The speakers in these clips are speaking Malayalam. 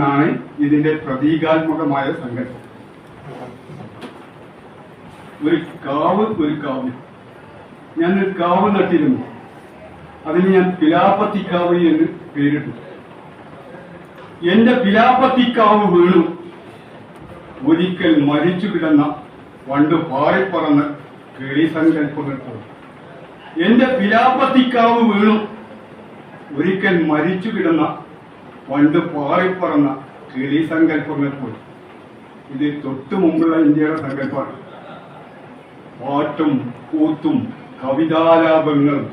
എന്നാണ് ഇതിന്റെ പ്രതീകാത്മകമായ സങ്കല്പം ഒരു കാവ് ഒരു കാവ് ഒരു കാവ് നട്ടിരുന്നു. അതിന് ഞാൻ പിലാപ്പത്തിക്കാവ് എന്ന് പേരിട്ടു. എന്റെ പിലാപ്പത്തിക്കാവ് വീണു. ഒരിക്കൽ മരിച്ചു കിടന്ന പണ്ട് പാറിപ്പറന്ന് കിളി സങ്കല്പങ്ങൾ പോയി എന്റെ പിലാപ്പത്തിക്കാവ് വീണു. ഒരിക്കൽ മരിച്ചു കിടന്ന പണ്ട് പാറിപ്പറന്ന കിളി സങ്കല്പങ്ങൾ പോയി ഇത് തൊട്ടു മുമ്പുള്ള ഇന്ത്യയുടെ സങ്കല്പമാണ്. പാട്ടും കൂത്തും കവിതാലാപങ്ങളും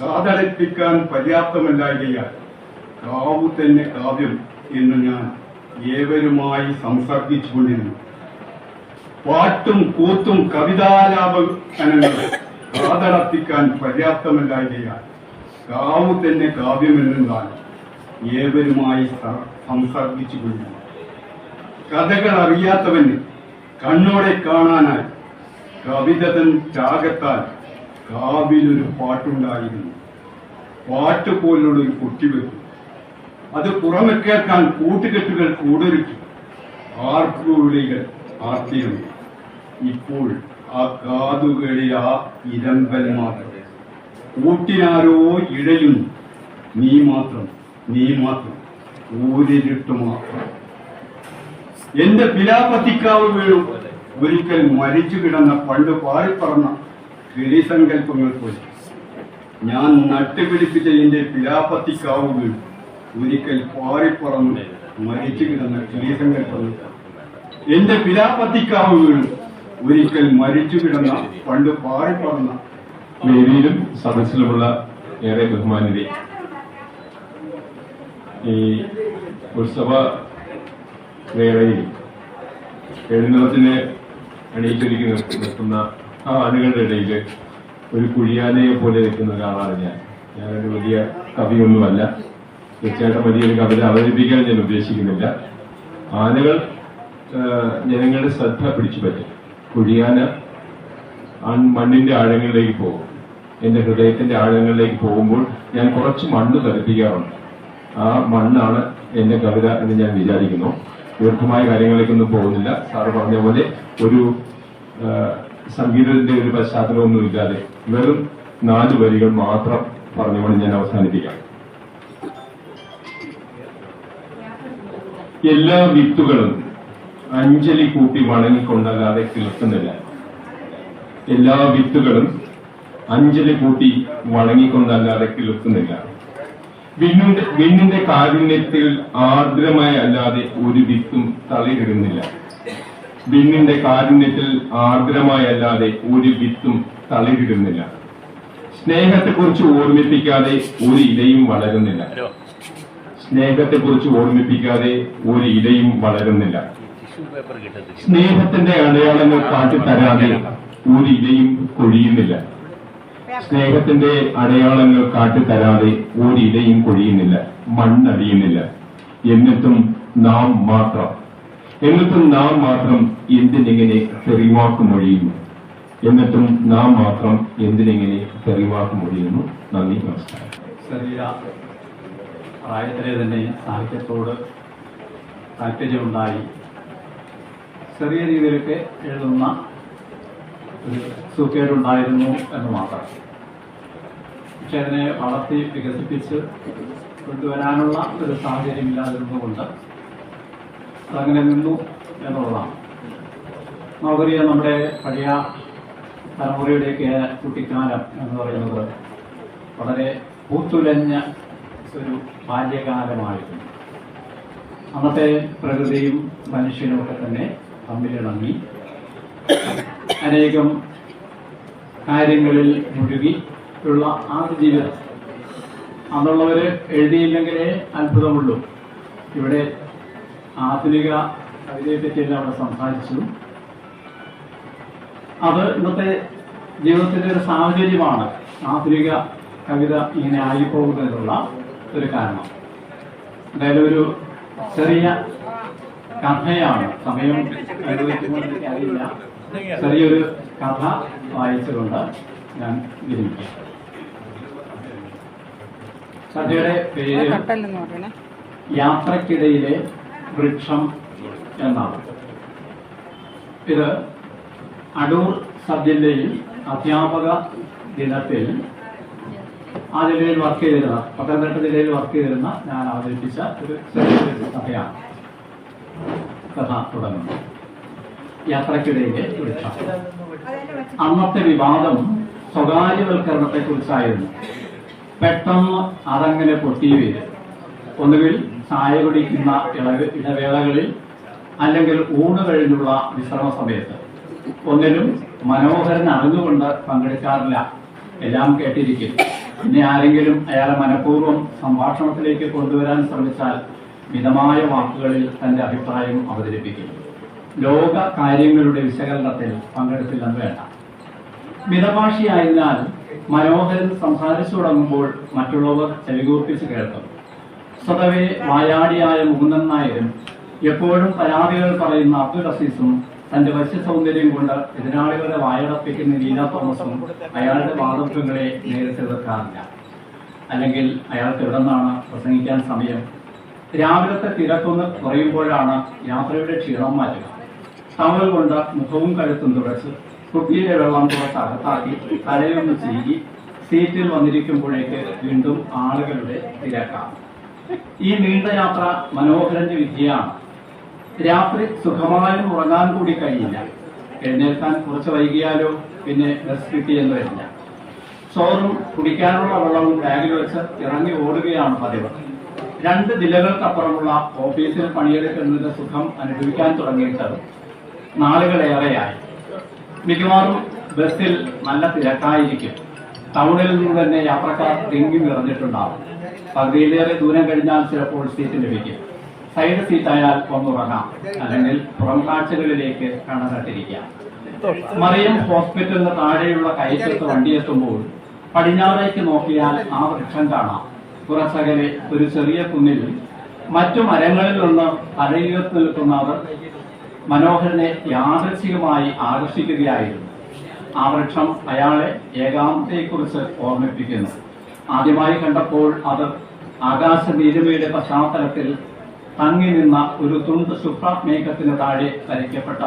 കാതടപ്പിക്കാൻ പര്യാപ്തമല്ലായകയാൽ കാവു തന്നെ കാവ്യം എന്ന് ഞാൻ ഏവരുമായി സംസർഗിച്ചുകൊണ്ടിരുന്നു. പാട്ടും കൂത്തും കവിതാലാപനങ്ങൾ കാതടപ്പിക്കാൻ പര്യാപ്തമല്ലായകയാൽ കാവു തന്നെ കാവ്യമെന്നും ഞാൻ ഏവരുമായി സ- കൊണ്ടു കഥകൾ അറിയാത്തവന് കണ്ണോടെ കാണാനായി കവിതതൻ ത്യാഗത്താൽ കാവിലൊരു പാട്ടുണ്ടായിരുന്നു. പാട്ട് പോലുള്ള ഒരു കുട്ടി വെക്കും അത് പുറമെ കേൾക്കാൻ കൂട്ടുകെട്ടുകൾ കൂടൊരുക്കി ആർപ്പുവിളികൾ ആർത്തിയും ഇപ്പോൾ ആ കാതുകളിൽ ആ ഇരമ്പൽ മാത്രം. കൂട്ടിനാരോ ഇഴയുന്നു. നീ മാത്രം. നീ മാത്രം ഊരിട്ട് മാത്രം. എന്റെ പിലാപത്തിക്കാവ് വീണു. ഒരിക്കൽ മരിച്ചു കിടന്ന പണ്ട് പാറിപ്പറന്ന കിളിസങ്കല്പങ്ങൾ പോലെ ഞാൻ നട്ടുപിടിപ്പിച്ച എന്റെ പിലാപത്തിക്കാവ് വീണു. ഒരിക്കൽ പാറിപ്പറന്ന് മരിച്ചു കിടന്ന കിളിസങ്കല്പങ്ങൾ എന്റെ പിലാപത്തിക്കാവ് വീണു. ഒരിക്കൽ മരിച്ചു കിടന്ന പണ്ട് പാറിപ്പറന്ന വേദിയിലും സദസ്സിലുമുള്ള ഏറെ ബഹുമാനിതരെ ഈ ഉത്സവ വേളയിൽ എഴുന്നള്ളത്തിന് അണിയിച്ചൊരുക്കി നിർത്തുന്ന ആ ആളുകളുടെ ഇടയിൽ ഒരു കുഴിയാനയെ പോലെ നിൽക്കുന്ന ഒരാളാണ് ഞാൻ. ഞാനൊരു വലിയ കവിയൊന്നുമല്ല. തീർച്ചയായിട്ടും വലിയൊരു കവിത അവതരിപ്പിക്കാൻ ഞാൻ ഉദ്ദേശിക്കുന്നില്ല. ആനകൾ ജനങ്ങളുടെ ശ്രദ്ധ പിടിച്ചു പറ്റും. കുഴിയാന മണ്ണിന്റെ ആഴങ്ങളിലേക്ക് പോകും. എന്റെ ഹൃദയത്തിന്റെ ആഴങ്ങളിലേക്ക് പോകുമ്പോൾ ഞാൻ കുറച്ച് മണ്ണ് തെറിപ്പിക്കാറുണ്ട് ആ മണ്ണാണ് എന്റെ കവിത എന്ന് ഞാൻ വിചാരിക്കുന്നു. ദീർഘമായ കാര്യങ്ങളിലേക്കൊന്നും പോകുന്നില്ല. സാറ് പറഞ്ഞ പോലെ ഒരു സംഗീതത്തിന്റെ ഒരു പശ്ചാത്തലമൊന്നും ഇല്ലാതെ വെറും നാല് വരികൾ മാത്രം പറഞ്ഞുകൊണ്ട് ഞാൻ അവസാനിപ്പിക്കാം. എല്ലാ വിത്തുകളും അഞ്ജലി കൂട്ടി വണങ്ങിക്കൊണ്ടല്ലാതെ കിളുക്കുന്നില്ല എല്ലാ വിത്തുകളും അഞ്ജലി കൂട്ടി വണങ്ങിക്കൊണ്ടല്ലാതെ കിളുക്കുന്നില്ല വിണ്ണിന്റെ വിണ്ണിന്റെ കാരുണ്യത്തിൽ ആർദ്രമായി അല്ലാതെ ഒരു വിത്തും തളിരിടുന്നില്ല. വിണ്ണിന്റെ കാരുണ്യത്തിൽ ആർദ്രമായി അല്ലാതെ ഒരു വിത്തും തളിരിടുന്നില്ല. സ്നേഹത്തെക്കുറിച്ച് ഓർമ്മിപ്പിക്കാതെ ഒരു ഇലയും വളരുന്നില്ല. സ്നേഹത്തെക്കുറിച്ച് ഓർമ്മിപ്പിക്കാതെ ഒരു ഇലയും വളരുന്നില്ല. സ്നേഹത്തിന്റെ അടയാളങ്ങൾ കാട്ടിത്തരാതെ ഒരു ഇലയും കൊഴിയുന്നില്ല. സ്നേഹത്തിന്റെ അടയാളങ്ങൾ കാട്ടിത്തരാതെ ഒരിലയും കൊഴിയുന്നില്ല മണ്ണടിയുന്നില്ല. എന്നിട്ടും നാം മാത്രം എന്നിട്ടും നാം മാത്രം എന്തിനെങ്ങനെ തെറിവാക്ക് മൊഴിയുന്നു? എന്നിട്ടും നാം മാത്രം എന്തിനെങ്ങനെ തെറിവാക്ക് മൊഴിയുന്നു? നന്ദി നമസ്കാരം. പ്രായത്തിലെ തന്നെ സാഹിത്യത്തോട് താല്പര്യമുണ്ടായി. ചെറിയ രീതിയിലൊക്കെ എഴുതുന്ന ഒരു സുഖേടുണ്ടായിരുന്നു എന്ന് മാത്രം. പക്ഷെ അതിനെ വളർത്തി വികസിപ്പിച്ച് കൊണ്ടുവരാനുള്ള ഒരു സാഹചര്യം ഇല്ലാതിരുന്നുകൊണ്ട് അതങ്ങനെ നിന്നു എന്നുള്ളതാണ്. നമുക്കറിയാം നമ്മുടെ പഴയ തലമുറയുടെയൊക്കെ കുട്ടിക്കാലം എന്ന് പറയുന്നത് വളരെ പൂത്തുലഞ്ഞ ഒരു ബാല്യകാലമായിരുന്നു. അന്നത്തെ പ്രകൃതിയും മനുഷ്യനും ഒക്കെ തന്നെ തമ്മിലിണങ്ങി. അനേകം കാര്യങ്ങളിൽ മുഴുകി. ഉള്ള ആ ഒരു ജീവിതം. അന്നുള്ളവര് എഴുതിയില്ലെങ്കിലേ അത്ഭുതമുള്ളൂ. ഇവിടെ ആധുനിക കവിതയെ പറ്റിയെല്ലാം അവിടെ സംസാരിച്ചു. അത് ഇന്നത്തെ ജീവിതത്തിന്റെ ഒരു സാഹചര്യമാണ് ആധുനിക കവിത ഇങ്ങനെ ആയിപ്പോകുന്നതിനുള്ള ഒരു കാരണം. എന്തായാലും ഒരു ചെറിയ കഥയാണ്. സമയം അറിയില്ല ചെറിയൊരു കഥ വായിച്ചുകൊണ്ട് ഞാൻ വിരമിക്കാം. കഥയുടെ പേര് യാത്രക്കിടയിലെ വൃക്ഷം എന്നാണ്. ഇത് അടൂർ സബ് ജില്ലയിൽ അധ്യാപക ദിനത്തിൽ ആ ജില്ലയിൽ വർക്ക് ചെയ്തിരുന്ന പത്തനംതിട്ട ജില്ലയിൽ വർക്ക് ചെയ്തിരുന്ന ഞാൻ അവതരിപ്പിച്ച ഒരു കഥയാണ്. കഥ തുടങ്ങുന്നു. യാത്രക്കിടയിലെ വൃക്ഷം. അന്നത്തെ വിവാദം സ്വകാര്യവൽക്കരണത്തെ കുറിച്ചായിരുന്നു പെട്ടെന്ന് അതങ്ങനെ പൊട്ടി വരും. ഒന്നുകിൽ ചായ കുടിക്കുന്ന ഇളവ് ഇടവേളകളിൽ അല്ലെങ്കിൽ ഊണ് കഴിഞ്ഞുള്ള വിശ്രമ സമയത്ത്. ഒന്നിലും മനോഹരൻ അറിഞ്ഞുകൊണ്ട് പങ്കെടുക്കാറില്ല. എല്ലാം കേട്ടിരിക്കും. പിന്നെ ആരെങ്കിലും അയാളെ മനഃപൂർവം സംഭാഷണത്തിലേക്ക് കൊണ്ടുവരാൻ ശ്രമിച്ചാൽ മിതമായ വാക്കുകളിൽ തന്റെ അഭിപ്രായം അവതരിപ്പിക്കും. ലോക കാര്യങ്ങളുടെ വിശകലനത്തിൽ പങ്കെടുത്തില്ലെന്ന് വേണ്ട. മിതഭാഷയായതിനാൽ മനോഹരൻ സംസാരിച്ചു തുടങ്ങുമ്പോൾ മറ്റുള്ളവർ ചെവികൂർപ്പിച്ച് കേൾക്കും. സ്വതവേ വായാടിയായ മുകുന്ദൻ നായരും എപ്പോഴും പരാതികൾ പറയുന്ന അബ്ദുൾ അസീസും തന്റെ വശ്യ സൗന്ദര്യം കൊണ്ട് എതിരാളികളെ വായടപ്പിക്കുന്ന ലീല തോമസും അയാളുടെ വാദത്വങ്ങളെ നേരിട്ട് എതിർക്കാറില്ല. അല്ലെങ്കിൽ അയാൾക്ക് എവിടെ പ്രസംഗിക്കാൻ സമയം? രാവിലത്തെ തിരക്കൊന്ന് കുറയുമ്പോഴാണ് യാത്രയുടെ ക്ഷീണം മാറ്റുക. ടവൽ കൊണ്ട് മുഖവും കഴുത്തും തുടച്ച് കുപ്പിയിലെ വെള്ളം കുറച്ച് അകത്താക്കി തലയൊന്ന് ചീകി സീറ്റിൽ വന്നിരിക്കുമ്പോഴേക്ക് വീണ്ടും ആളുകളുടെ തിരക്കാണ്. ഈ നീണ്ട യാത്ര മനോഹരന്റെ വിദ്യയാണ്. രാത്രി സുഖമായും ഉറങ്ങാൻ കൂടി കഴിയില്ല. എഴുന്നേൽക്കാൻ കുറച്ച് വൈകിയാലോ പിന്നെ ബസ് കിട്ടിയെന്ന് വരില്ല. ചോറും കുടിക്കാനുള്ള വെള്ളവും ബാഗിൽ വെച്ച് ഇറങ്ങി ഓടുകയാണ് പതിവ്. രണ്ട് ജില്ലകൾക്കപ്പുറമുള്ള ഓഫീസിൽ പണിയെടുക്കുന്നതിന്റെ സുഖം അനുഭവിക്കാൻ തുടങ്ങിയിട്ട് നാളുകളേറെയായി. മിക്കവാറും ബസ്സിൽ നല്ല തിരക്കായിരിക്കും. ടൗണിൽ നിന്ന് തന്നെ യാത്രക്കാർ തിങ്ങി നിറഞ്ഞിട്ടുണ്ടാവും. പകുതിയിലേറെ ദൂരം കഴിഞ്ഞാൽ ചിലപ്പോൾ സീറ്റ് ലഭിക്കും. സൈഡ് സീറ്റായാൽ ഒന്നുറങ്ങാം. അല്ലെങ്കിൽ പുറം കാഴ്ചകളിലേക്ക് കണ്ണനട്ടിരിക്കാം മറിയം ഹോസ്പിറ്റലിന് താഴെയുള്ള കയറ്റത്ത് വണ്ടിയെത്തുമ്പോൾ പടിഞ്ഞാറേക്ക് നോക്കിയാൽ ആ വൃക്ഷം കാണാം. കുറച്ചകലെ ഒരു ചെറിയ കുന്നിൽ മറ്റു മരങ്ങളിൽ നിന്ന് തലയുയർത്തി നിൽക്കുന്നവർ മനോഹരനെ യാദൃച്ഛികമായി ആകർഷിക്കുകയായിരുന്നു. ആ വൃക്ഷം അയാളെ ഏകാന്തത്തെക്കുറിച്ച് ഓർമ്മിപ്പിക്കുന്നു. ആദ്യമായി കണ്ടപ്പോൾ അത് ആകാശ നീരുമയുടെ പശ്ചാത്തലത്തിൽ തങ്ങി നിന്ന ഒരു തുണ്ട് ശുഭ്രമേഘത്തിന് താഴെ വരയ്ക്കപ്പെട്ട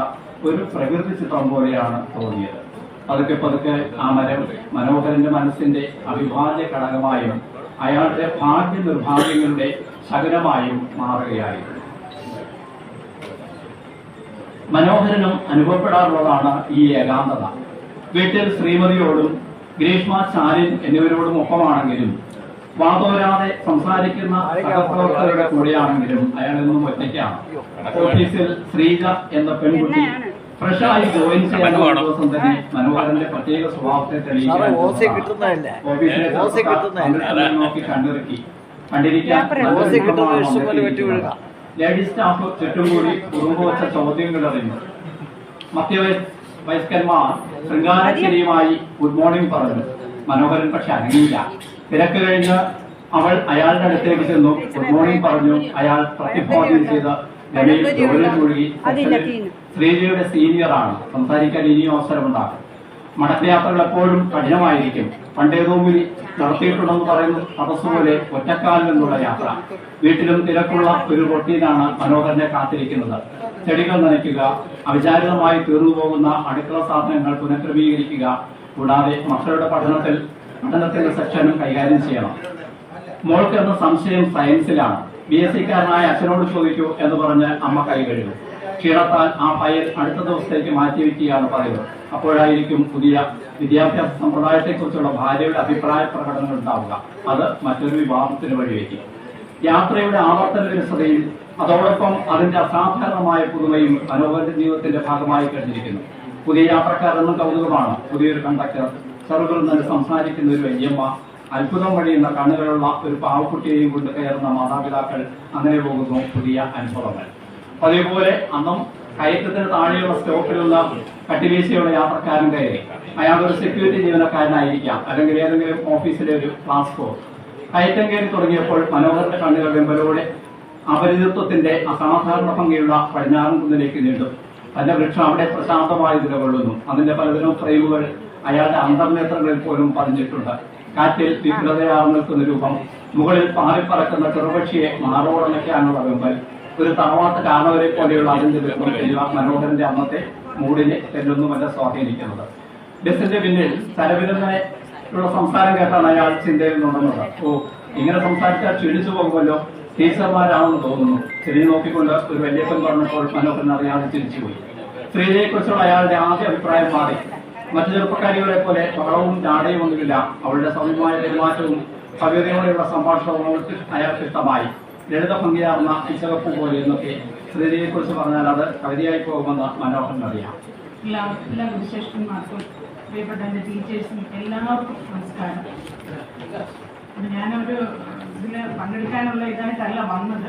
ഒരു പ്രകൃതി ചിത്രം പോലെയാണ് തോന്നിയത്. പതുക്കെ പതുക്കെ ആ മരം മനോഹരന്റെ മനസ്സിന്റെ അവിഭാജ്യ ഘടകമായും അയാളുടെ ഭാഗ്യ നിർഭാഗ്യങ്ങളുടെ ശകലമായും മാറുകയായിരുന്നു. മനോഹരനും അനുഭവപ്പെടാറുള്ളതാണ് ഈ ഏകാന്തത. വീട്ടിൽ ശ്രീമതിയോടും ഗ്രീഷ്മ ചാലിൻ എന്നിവരോടും ഒപ്പമാണെങ്കിലും വാതോരാതെ സംസാരിക്കുന്ന സഹപ്രവർത്തകരുടെ കൂടെയാണെങ്കിലും അയാൾ എന്നും ഒറ്റയ്ക്കാണ്. ഓഫീസിൽ ശ്രീജ എന്ന പെൺകുട്ടി ഫ്രഷായി ജോയിൻ ചെയ്യാനുള്ള ദിവസം തന്നെ മനോഹരന്റെ പ്രത്യേക സ്വഭാവത്തെ തെളിയിക്കാൻ? ഓഫീസിലെ നോക്കി കണ്ടിറക്കി കണ്ടിരിക്കാൻ ലേഡീസ് സ്റ്റാഫ് ചുറ്റും കൂടി കുറുമ്പുവച്ച ചോദ്യങ്ങൾ അറിഞ്ഞു. മധ്യ വയസ്കന്മാർ ശൃംഗാരശ്ശേരിയുമായി ഗുഡ് മോർണിംഗ് പറഞ്ഞു. മനോഹരൻ പക്ഷെ അനങ്ങിയില്ല. തിരക്ക് കഴിഞ്ഞ് അവൾ അയാളുടെ അടുത്തേക്ക് ചെന്നു. ഗുഡ് മോർണിംഗ് പറഞ്ഞു. അയാൾ പ്രതിബോധനം ചെയ്ത് രമയിൽ ജോലിയിൽ മുഴുകി. ശ്രീജിയുടെ സീനിയറാണ് സംസാരിക്കാൻ ഇനിയും അവസരമുണ്ടാകും. മടക്കയാത്രകൾ എപ്പോഴും കഠിനമായിരിക്കും. പണ്ടേ റൂമിൽ നടത്തിയിട്ടുണ്ടെന്ന് പറയുന്ന തപസ് പോലെ ഒറ്റക്കാലിൽ നിന്നുള്ള യാത്ര. വീട്ടിലും തിരക്കുള്ള ഒരു റൊട്ടീനാണ് മനോഹരനെ കാത്തിരിക്കുന്നത്. ചെടികൾ നനയ്ക്കുക അവിചാരിതമായി തീർന്നു പോകുന്ന അടുക്കള സാധനങ്ങൾ പുനഃക്രമീകരിക്കുക കൂടാതെ മക്കളുടെ പഠനത്തിൽ പഠനത്തിന്റെ സെക്ഷനും കൈകാര്യം ചെയ്യണം. മോൾക്ക് എന്ന സംശയം സയൻസിലാണ്. ബി എസ് സിക്കാരനായ അച്ഛനോട് ചോദിക്കൂ എന്ന് പറഞ്ഞ് അമ്മ കൈ കഴുകും. ക്ഷീണത്താൽ ആ ഫയൽ അടുത്ത ദിവസത്തേക്ക് മാറ്റിവെക്കുകയാണ് പറയുന്നത്. അപ്പോഴായിരിക്കും പുതിയ വിദ്യാഭ്യാസ സമ്പ്രദായത്തെക്കുറിച്ചുള്ള ഭാര്യയുടെ അഭിപ്രായ പ്രകടനങ്ങൾ ഉണ്ടാവുക. അത് മറ്റൊരു വിവാഹത്തിന് വഴിവെക്കും. യാത്രയുടെ ആവർത്തന വിരസതയും അതോടൊപ്പം അതിന്റെ അസാധാരണമായ പുതുമയും മനോഹരന്റെ ജീവിതത്തിന്റെ ഭാഗമായി കഴിഞ്ഞിരിക്കുന്നു. പുതിയ യാത്രക്കാരെന്നും കൗതുകമാണ് പുതിയൊരു കണ്ടക്ടർ ചെറുകുറുന്നതിന് സംസാരിക്കുന്ന ഒരു വല്യമ്മ അത്ഭുതം വഴിയുന്ന കണ്ണുകളുള്ള ഒരു പാവക്കുട്ടിയെയും കൊണ്ട് കയറുന്ന മാതാപിതാക്കൾ അങ്ങനെ പോകുന്നു പുതിയ അനുഭവങ്ങൾ. അതേപോലെ അന്നും കയറ്റത്തിന് താഴെയുള്ള സ്റ്റോപ്പിലുള്ള കട്ടിവീശയുള്ള യാത്രക്കാരന്റെ അയാളൊരു സെക്യൂരിറ്റി ജീവനക്കാരനായിരിക്കാം. അല്ലെങ്കിൽ ഏതെങ്കിലും ഓഫീസിലെ ഒരു ട്രാൻസ്പോർട്ട് കയറ്റം കയറി തുടങ്ങിയപ്പോൾ മനോഹരന്റെ കണ്ണുകൾ വെമ്പലോടെ അപരിചിത്വത്തിന്റെ അസാധാരണ ഭംഗിയുള്ള പടിഞ്ഞാറൻ കുന്നിലേക്ക് നീണ്ടു. തന്റെ വൃക്ഷം അവിടെ പ്രശാന്തമായി നിലകൊള്ളുന്നു. അതിന്റെ പലതരം ഫ്രെയിമുകൾ അയാളുടെ അന്തർനേത്രങ്ങളിൽ പോലും പറഞ്ഞിട്ടുണ്ട് കാറ്റിൽ തീവ്രതയാർ നിൽക്കുന്ന രൂപം മുകളിൽ പാറിപ്പറക്കുന്ന ചെറുപക്ഷിയെ മാറോടണയ്ക്കാനുള്ള വെമ്പൽ ഒരു തറവാട്ട് കാണവരെ പോലെയുള്ള അതിന്റെ എന്നിവ മനോഹരന്റെ അന്നത്തെ മൂടിനെ തെല്ലൊന്നുമല്ല സ്വാധീനിക്കുന്നത്. ബസിന്റെ പിന്നിൽ തരവിരുന്നതിനുള്ള സംസാരം കേട്ടാണ് അയാൾ ചിന്തയിൽ നിന്നുള്ളത്. ഓ ഇങ്ങനെ സംസാരിച്ചാൽ ക്ഷീണിച്ചു പോകുമല്ലോ? ടീച്ചർമാരാണെന്ന് തോന്നുന്നു. തിരിഞ്ഞു നോക്കിക്കൊണ്ട് ഒരു വല്യപ്പൻ പറഞ്ഞപ്പോൾ മനോഹരൻ അറിയാതെ തിരിച്ചുപോയി സ്ത്രീയെ കുറിച്ചുള്ള അയാളുടെ ആദ്യ അഭിപ്രായം മാറി. മറ്റു ചെറുപ്പക്കാരികളെ പോലെ ബഹളവും ചാടയും ഒന്നുമില്ല. അവളുടെ സൗമ്യമായ പെരുമാറ്റവും ഭവ്യതയോടെയുള്ള സംഭാഷണവും അയാൾ ഇഷ്ടമായി. ലളിത ഇച്ചകപ്പ് പോലെ എന്നൊക്കെ ശ്രീദേവിയെ കുറിച്ച് പറഞ്ഞാൽ അത് കവിതയായി പോകുമെന്ന് മനോഹരൻ അറിയാം. പ്രിയപ്പെട്ട എന്റെ ടീച്ചേഴ്സിനും എല്ലാവർക്കും നമസ്കാരം. ഞാനൊരു ഇതിൽ പങ്കെടുക്കാനുള്ള ഇതായിട്ടല്ല വന്നത്.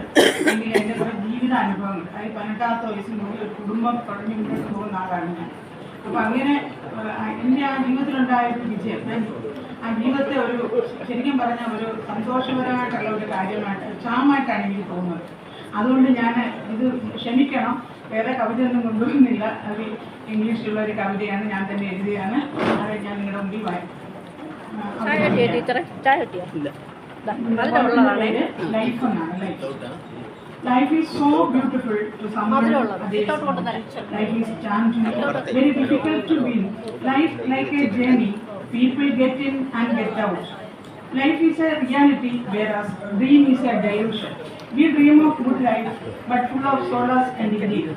എങ്കിൽ എന്റെ കുറെ ജീവിതാനുഭവങ്ങൾ അതായത് പതിനെട്ടാമത്തെ വയസ്സിനുള്ളിൽ ഒരു കുടുംബം തുടങ്ങി മുന്നോട്ട് പോകുന്ന ആളാണ് ഞാൻ. അങ്ങനെ എന്റെ ആ ജീവിതത്തിലുണ്ടായ വിജയം ജീവിതത്തെ ഒരു ശരിക്കും പറഞ്ഞ ഒരു സന്തോഷപരമായിട്ടുള്ള ഒരു കാര്യമായിട്ട് ക്ഷാമായിട്ടാണ് എനിക്ക് തോന്നുന്നത്. അതുകൊണ്ട് ഞാൻ ഇത് ക്ഷമിക്കണം. വേറെ കവിത ഒന്നും കൊണ്ടുവരുന്നില്ല. അത് ഇംഗ്ലീഷിലുള്ള ഒരു കവിതയാണ് ഞാൻ തന്നെ എഴുതിയാണ് അത് ഞാൻ നിങ്ങളുടെ മുമ്പിൽ വായിക്കും. ലൈഫ് എന്നാണ് life life is so beautiful to മധുരമുള്ളത്. ഇട്ടോട്ട് കൊണ്ടുവന്നേരെ. Life is changing very difficult to win life like People get in and get out. Life is a reality, whereas dream is a delusion. We dream of good life, but full of solace and grief.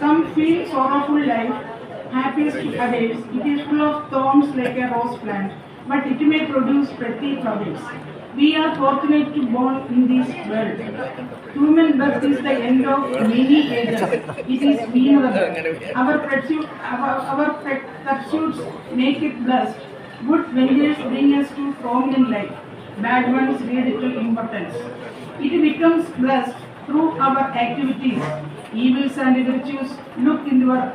Some feel sorrowful life, happiest others. It is full of thorns like a rose plant, but it may produce pretty flowers. We are fortunate to born in this world. Human birth is the end of many ages. It is inevitable. Our, pursuit, our, our pursuits make it blessed. Good ventures bring us to prominent life. Bad ones lead to impotence. It becomes blessed through our activities. Evils and virtues look into our,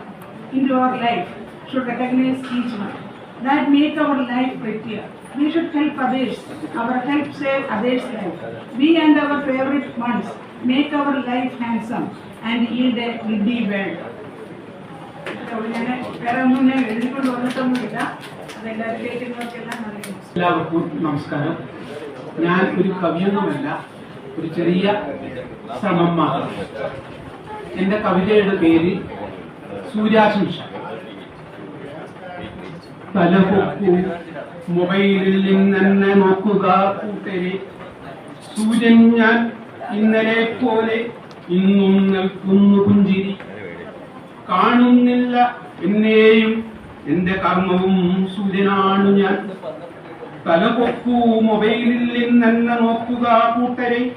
into our life, should recognize each one. That make our life prettier. We should help others. Our help save others' life. We and our favorite ones make our life handsome and yield a giddy world. ഞാൻ വേറെ ഒന്നും ഞാൻ എഴുതിക്കൊണ്ട് വന്നിട്ടൊന്നുമില്ല അതെല്ലാവരും കേൾക്കുന്നവർക്കെല്ലാം അറിയാം എല്ലാവർക്കും നമസ്കാരം. ഞാൻ ഒരു കവിയൊന്നുമല്ല ഒരു ചെറിയ ശ്രമം മാത്രം. എന്റെ കവിതയുടെ പേര് സൂര്യാശംസ. തലപൊക്കൂ മൊബൈലിൽ നിന്നെ നോക്കുക കൂട്ടരെ. സൂര്യൻ ഞാൻ ഇന്നലെ പോലെ ഇന്നും നിൽക്കുന്നു പുഞ്ചിരി. കാണുന്നില്ല എന്നെയും എന്റെ കർമ്മവും സൂര്യനാണ് ഞാൻ. തലപൊക്കൂ മൊബൈലിൽ നിന്നെന്ന നോക്കുക കൂട്ടരെ.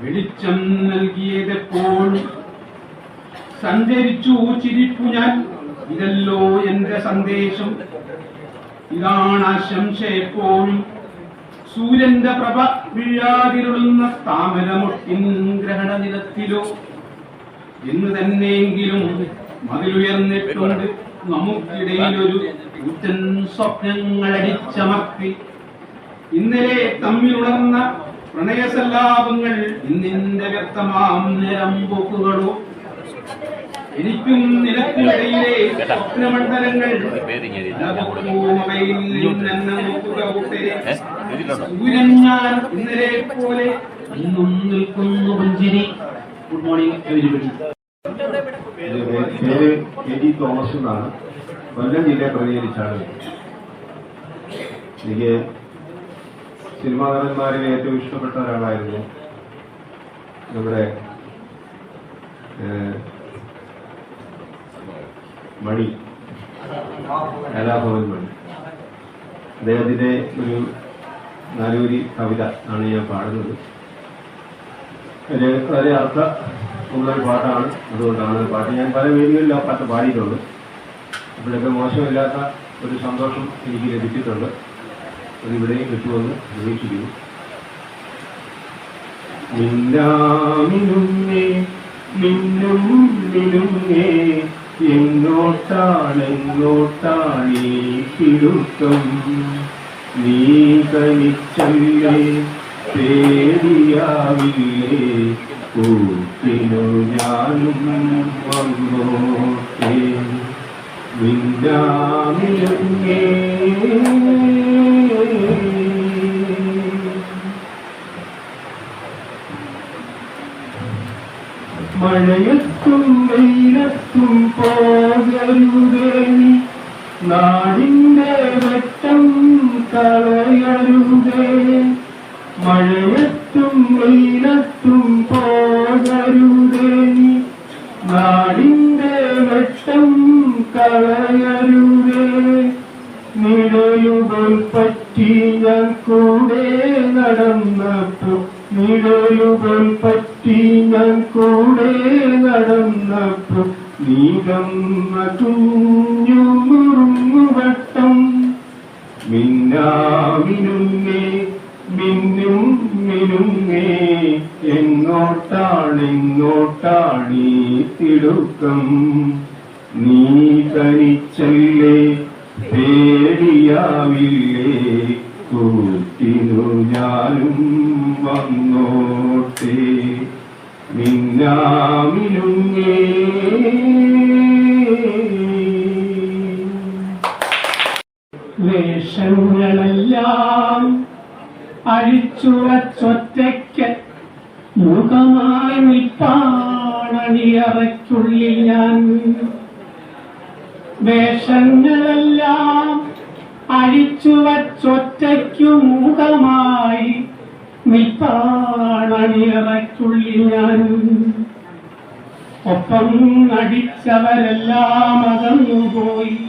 വെളിച്ചം നൽകിയതെപ്പോഴും സഞ്ചരിച്ചു ചിരിപ്പു ഞാൻ. ഇതല്ലോ എന്റെ സന്ദേശം. ഇതാണ് ആശംസ എപ്പോഴും സൂര്യന്റെ പ്രഭ വീഴാതിരുളുന്ന താമരമൊട്ടിൻ ഗ്രഹണ നിലത്തിലോ എന്ന് തന്നെയെങ്കിലും മതിലുയർന്നിട്ടുണ്ട്. നമുക്കിടയിലൊരു കൂറ്റൻ സ്വപ്നങ്ങളടിച്ചമർത്തി. ഇന്നലെ തമ്മിലുണർന്ന പ്രണയസല്ലാപങ്ങൾ ഇന്നിന്റെ വ്യക്തമാം നിരം പൊക്കുകളോ എനിക്കും നിലക്കിടയിലെ സ്വപ്നമണ്ഡലങ്ങൾ ഞാൻ ഇന്നലെ പോലെ ഇന്നും നിൽക്കുന്നു പുഞ്ചിരി ഗുഡ് മോർണിംഗ് എവരിബഡി പേര് കെ ജി തോമസ് എന്നാണ്. കൊല്ലം ജില്ലയെ പ്രതികരിച്ചാണ്. എനിക്ക് സിനിമാ നടന്മാരിൽ ഏറ്റവും ഇഷ്ടപ്പെട്ട ഒരാളായിരുന്നു നമ്മുടെ മണി. കലാഭവൻ മണി. അദ്ദേഹത്തിന്റെ ഒരു നാലുവരി കവിത ആണ് ഞാൻ പാടുന്നത്. ഒരു വളരെ അർത്ഥ ഉള്ള ഒരു പാട്ടാണ്. അതുകൊണ്ടാണ് ഒരു പാട്ട്. ഞാൻ പല വേദികളിലും ആ പാട്ട് പാടിയിട്ടുണ്ട്. അപ്പോഴൊക്കെ മോശമില്ലാത്ത ഒരു സന്തോഷം എനിക്ക് ലഭിച്ചിട്ടുണ്ട്. അത് ഇവിടെയും കിട്ടുമെന്ന് പ്രതീക്ഷിക്കുന്നു. മിന്നാമിനുങ്ങേ മിന്നും നീ തനിച്ചല്ലേ പേടിയാവില്ലേ കൂട്ടിനു ഞാനും വന്നോട്ടേ. വില്ലാമിലങ്ങേ മഴയത്തും വെയിലത്തും പോകരുതേ. നാടിന്റെ വെട്ടം കളയരുതേ മഴയത്തും വെയിലത്തും പോകരുതേ നീ. നാടിന്റെ വെട്ടം കളയരുതേ. നിഴലുകൾ പറ്റി ഞാൻ കൂടെ നടന്നപ്പോ നിഴലുകൾ പറ്റി ഞാൻ കൂടെ നടന്നപ്പോ നീകമ്മ കുഞ്ഞു മുറുങ്ങുവട്ടം മിന്നാമിനുങ്ങേ മിന്നും മിനുങ്ങേ എങ്ങോട്ടാണെങ്ങോട്ടാണീ തിടുക്കം. നീ തനിച്ചല്ലേ മുഖമായി നിൽപ്പാണണിയറയ്ക്കുള്ളിൽ ഞാൻ. വേഷങ്ങളെല്ലാം അഴിച്ചു വച്ചൊറ്റയ്ക്കു മുഖമായി നിൽപ്പാണണിയറയ്ക്കുള്ളിൽ ഞാൻ. ഒപ്പം നടിച്ചവരെല്ലാം അകന്നുപോയി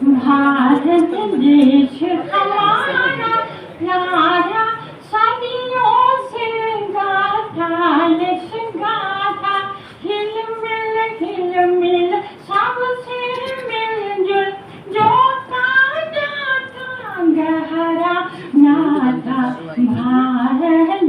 भारत देश हमारा सदियों से गाथा हिल मिल हिल मिल, सबसे मिलजुल जो जाता गहरा नाता भारत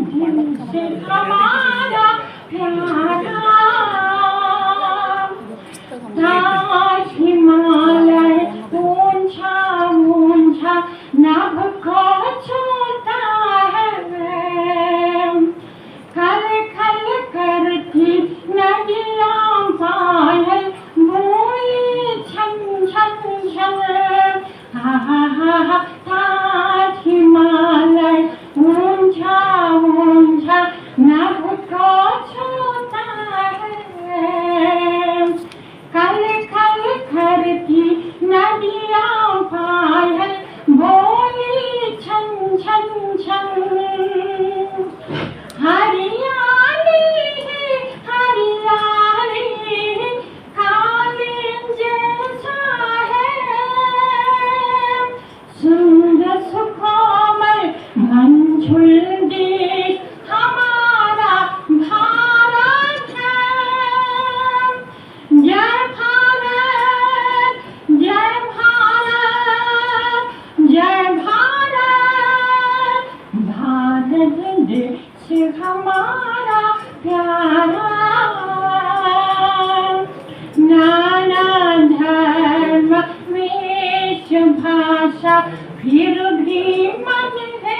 फिर भी मन है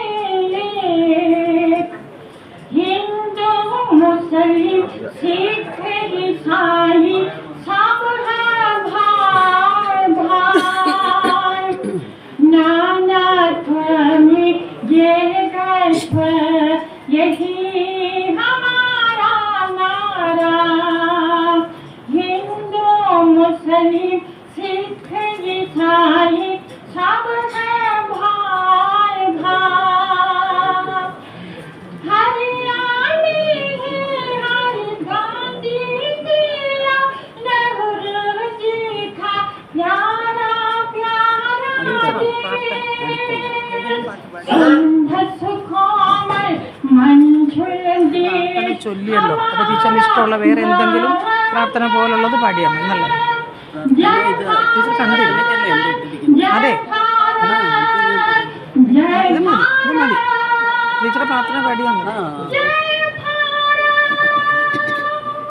हिंदू मुस्लिम सिख ईसाई ടീച്ചറിന് ഇഷ്ടമുള്ള വേറെ എന്തെങ്കിലും പ്രാർത്ഥന പോലുള്ളത് പാടിയാൽ മതി നല്ലത്. ടീച്ചർ കണ്ടില്ല അതെ ഇത് മതി മതി. ടീച്ചറെ പ്രാർത്ഥന പാടിയാൽ മതി.